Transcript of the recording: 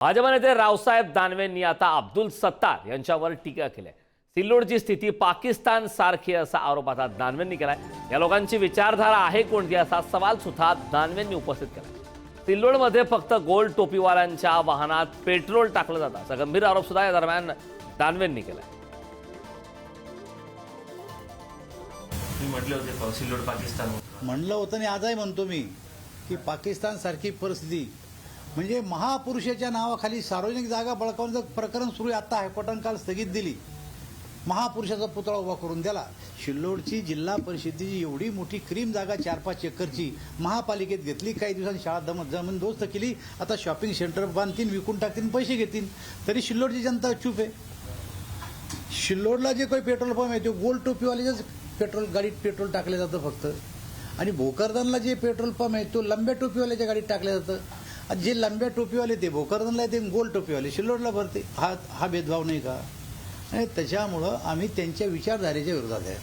भाजप नेते रावसाहेब दानवेंनी आता अब्दुल सत्तार यांच्यावर टीका केली आहे. सिल्लोडची स्थिती पाकिस्तान सारखी असा आरोप आता दानवेंनी केलाय या लोकांची विचारधारा आहे कोणती असा सवाल सुद्धा दानवेंनी उपस्थित केलाय सिल्लोडमध्ये फक्त गोल टोपीवाल्यांच्या वाहनात पेट्रोल टाकलं जातं असा गंभीर आरोप सुद्धा या दरम्यान दानवेंनी केलाय म्हटले होते तहसीलरोड पाकिस्तान होतं. म्हणलं होतं आणि आजही म्हणतो मी की पाकिस्तान सारखी परिस्थिती म्हणजे महापुरुषाच्या नावाखाली सार्वजनिक जागा बळकावण्याचं प्रकरण सुरू आहे आता हायकोर्टानं काल स्थगित दिली. महापुरुषाचा पुतळा उभा करून द्याला शिल्लोडची जिल्हा परिषदेची एवढी मोठी क्रीम जागा चार पाच एकरची महापालिकेत घेतली. काही दिवसांनी शाळा दमत जमीन दोस्त केली. आता शॉपिंग सेंटर बांधतील विकून टाकतील पैसे घेतील. तरी शिल्लोडची जनता चूप आहे. शिल्लोडला जे काही पेट्रोल पंप आहे ते गोल टोपीवाल्याच्याच पेट्रोल गाडीत पेट्रोल टाकलं जातं फक्त. आणि भोकरदनला जे पेट्रोल पंप आहे तो लंब्या टोपीवाल्याच्या गाडीत टाकलं जातं. जे लंब्या टोपीवाले ते भोकरदनला ते गोल टोपीवाले शिल्लोडला भरते. हा हा भेदभाव नाही का? आणि त्याच्यामुळं आम्ही त्यांच्या विचारधारेच्या विरोधात आहे.